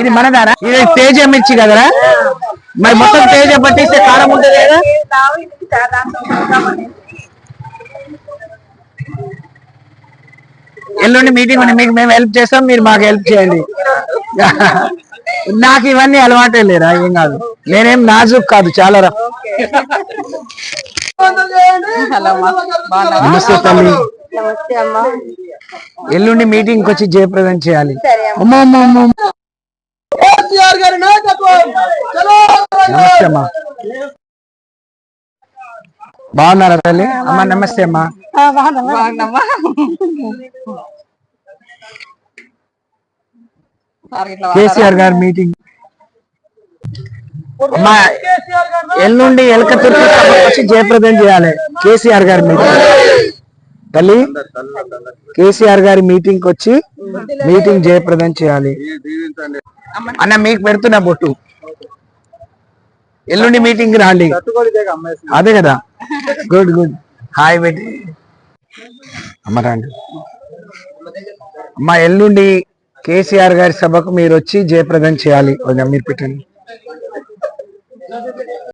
ఇది మనదారా? ఇది తేజ మిర్చి కదరా? మరి మొత్తం తేజ పట్టిస్తే కారం ఉంటుంది కదా? ఎల్లుండి మీటింగ్ ఉంది మీకు మేము హెల్ప్ చేస్తాం మీరు మాకు హెల్ప్ చేయండి. నాకు ఇవన్నీ అలవాటే లేరా ఏం కాదు. నేనేం నాజుక్ కాదు చాలా రా నమస్తే తల్లి నమస్తే అమ్మా. ఎల్లుండి మీటింగ్ వచ్చి జయప్రదం చేయాలి. అమ్మో. అమ్మో అమ్మో నమస్తే అమ్మా. బాగున్నారా తల్లి? అమ్మా నమస్తే అమ్మా. కేసీఆర్ గారి మీటింగ్ అమ్మా ఎల్లుండి ఎలకతుర్తి సభకు వచ్చి జయప్రదం చేయాలి. కేసీఆర్ గారి మీటింగ్ తల్లి కేసీఆర్ గారి మీటింగ్కి వచ్చి మీటింగ్ జయప్రదం చేయాలి. అన్న మీకు పెడుతున్నా బొట్టు. ఎల్లుండి మీటింగ్ రాండి. అదే కదా. గుడ్ గుడ్ హాయ్ బెట్టి అమ్మ రాండి. అమ్మ ఎల్లుండి కేసీఆర్ గారి సభకు మీరు వచ్చి జయప్రదం చేయాలి. కొంచెం మీరు పెట్టండి.